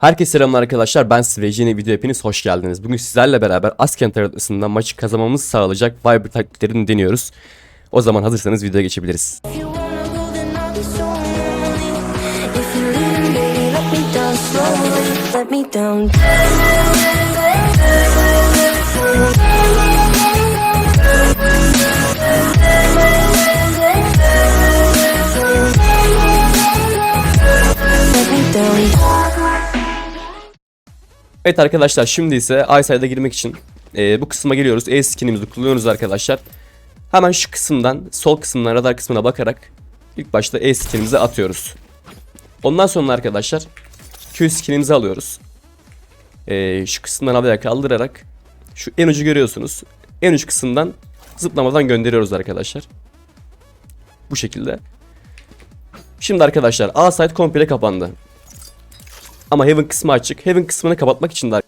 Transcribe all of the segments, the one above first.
Herkese selamlar arkadaşlar ben Sveci yeni video hepiniz hoş geldiniz. Bugün sizlerle beraber Askent arasında maçı kazanmamızı sağlayacak Viber taktiklerini deniyoruz. O zaman hazırsanız videoya geçebiliriz. Let me down. Evet arkadaşlar şimdi ise Eyeside'a girmek için e, bu kısma geliyoruz. E skinimizi kullanıyoruz arkadaşlar. Hemen şu kısımdan sol kısımdan radar kısmına bakarak ilk başta E skinimizi atıyoruz. Ondan sonra arkadaşlar Q skinimizi alıyoruz. E, şu kısımdan havaya kaldırarak şu en ucu görüyorsunuz. En uç kısımdan zıplamadan gönderiyoruz arkadaşlar. Bu şekilde. Şimdi arkadaşlar A site komple kapandı. Ama Heaven kısmı açık. Heaven kısmını kapatmak için de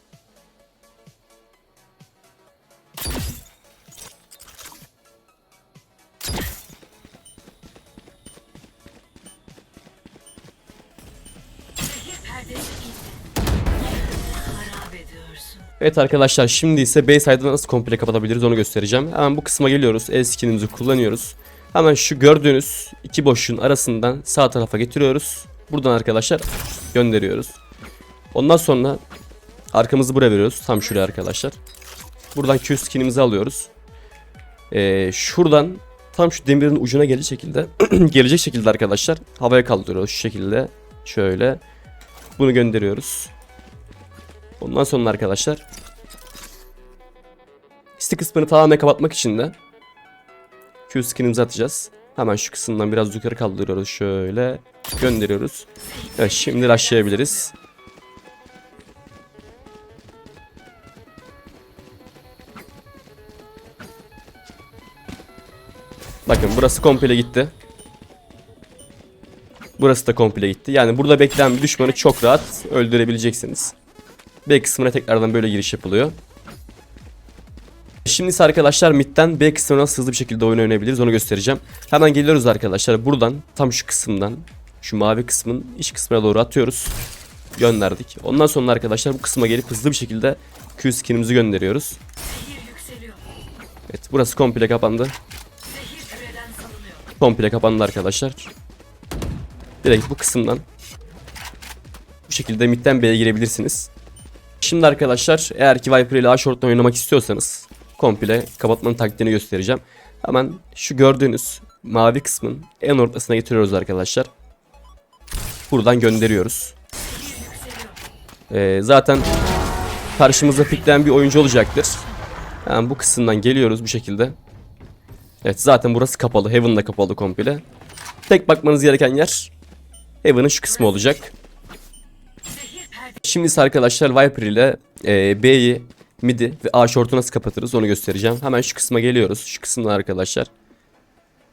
Evet arkadaşlar şimdi ise Bayside'ı nasıl komple kapatabiliriz onu göstereceğim. Hemen bu kısma geliyoruz. El skinimizi kullanıyoruz. Hemen şu gördüğünüz iki boşluğun arasından sağ tarafa getiriyoruz. Buradan arkadaşlar gönderiyoruz. Ondan sonra arkamızı buraya veriyoruz. Tam şuraya arkadaşlar. Buradan Q skinimizi alıyoruz. Ee, şuradan tam şu demirin ucuna gelecek şekilde gelecek şekilde arkadaşlar havaya kaldırıyoruz şu şekilde. Şöyle. Bunu gönderiyoruz. Ondan sonra arkadaşlar stick kısmını tamamen kapatmak için de Q skinimizi atacağız. Hemen şu kısımdan biraz yukarı kaldırıyoruz şöyle gönderiyoruz. Evet şimdi rushlayabiliriz. Bakın burası komple gitti. Burası da komple gitti. Yani burada bekleyen bir düşmanı çok rahat öldürebileceksiniz. B kısmına tekrardan böyle giriş yapılıyor. Şimdi ise arkadaşlar midden B kısmına hızlı bir şekilde oyun oynayabiliriz onu göstereceğim. Hemen geliyoruz arkadaşlar buradan tam şu kısımdan şu mavi kısmın iç kısmına doğru atıyoruz. Gönderdik. Ondan sonra arkadaşlar bu kısma gelip hızlı bir şekilde Q skinimizi gönderiyoruz. Evet burası komple kapandı. Komple kapandı arkadaşlar. Direkt bu kısımdan bu şekilde midden B'ye girebilirsiniz. Şimdi arkadaşlar eğer ki Viper ile A oynamak istiyorsanız komple kapatmanın taktiğini göstereceğim. Hemen şu gördüğünüz mavi kısmın en ortasına getiriyoruz arkadaşlar. Buradan gönderiyoruz. Ee, zaten karşımızda pikleyen bir oyuncu olacaktır. Hemen bu kısımdan geliyoruz bu şekilde. Evet zaten burası kapalı. Heaven da kapalı komple. Tek bakmanız gereken yer Heaven'ın şu kısmı olacak. Şimdi ise arkadaşlar Viper ile e, B'yi, mid'i ve A short'u nasıl kapatırız onu göstereceğim. Hemen şu kısma geliyoruz. Şu kısımdan arkadaşlar.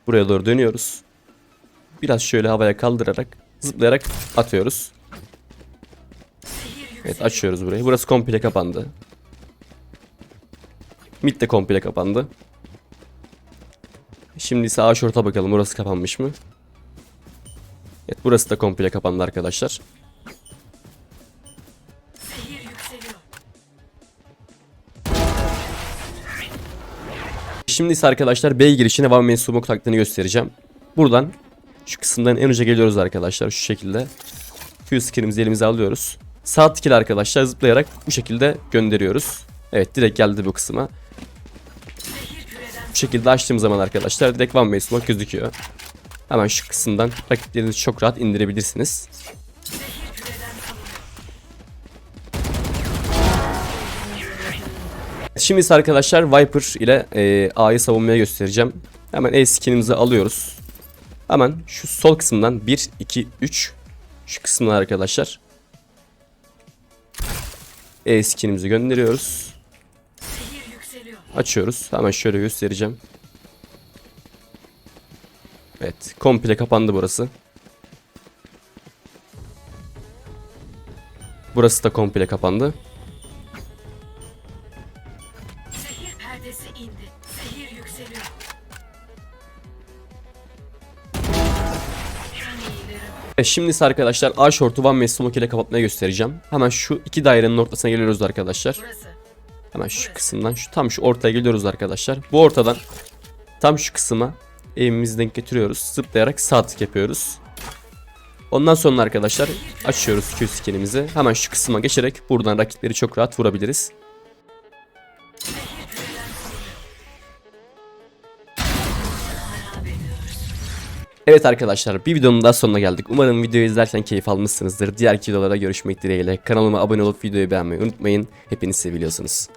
Buraya doğru dönüyoruz. Biraz şöyle havaya kaldırarak, zıplayarak atıyoruz. Evet açıyoruz burayı. Burası komple kapandı. Mid de komple kapandı. Şimdi ise A short'a bakalım. Burası kapanmış mı? Evet burası da komple kapandı arkadaşlar. Şimdi ise arkadaşlar B girişine One Man Smoke taktiğini göstereceğim. Buradan şu kısımdan en uca geliyoruz arkadaşlar şu şekilde. Q skinimizi elimize alıyoruz. Sağ tıkil arkadaşlar zıplayarak bu şekilde gönderiyoruz. Evet direkt geldi bu kısma. Bu şekilde açtığım zaman arkadaşlar direkt One Man Smoke gözüküyor. Hemen şu kısımdan rakiplerinizi çok rahat indirebilirsiniz. Şimdi ise arkadaşlar Viper ile e, A'yı savunmaya göstereceğim. Hemen E skinimizi alıyoruz. Hemen şu sol kısımdan 1, 2, 3 şu kısımdan arkadaşlar. E skinimizi gönderiyoruz. Açıyoruz. Hemen şöyle göstereceğim. Evet. Komple kapandı burası. Burası da komple kapandı. Evet, şimdi ise arkadaşlar A short'u Way Smoke ile kapatmaya göstereceğim. Hemen şu iki dairenin ortasına geliyoruz arkadaşlar. Burası. Hemen şu kısımdan şu tam şu ortaya geliyoruz arkadaşlar. Bu ortadan tam şu kısma eğimimizi denk getiriyoruz. Zıplayarak sağ tık yapıyoruz. Ondan sonra arkadaşlar açıyoruz Q skinimizi. Hemen şu kısma geçerek buradan rakipleri çok rahat vurabiliriz. Evet arkadaşlar bir videonun daha sonuna geldik. Umarım videoyu izlerken keyif almışsınızdır. Diğer videolara görüşmek dileğiyle. Kanalıma abone olup videoyu beğenmeyi unutmayın. Hepiniz seviliyorsunuz.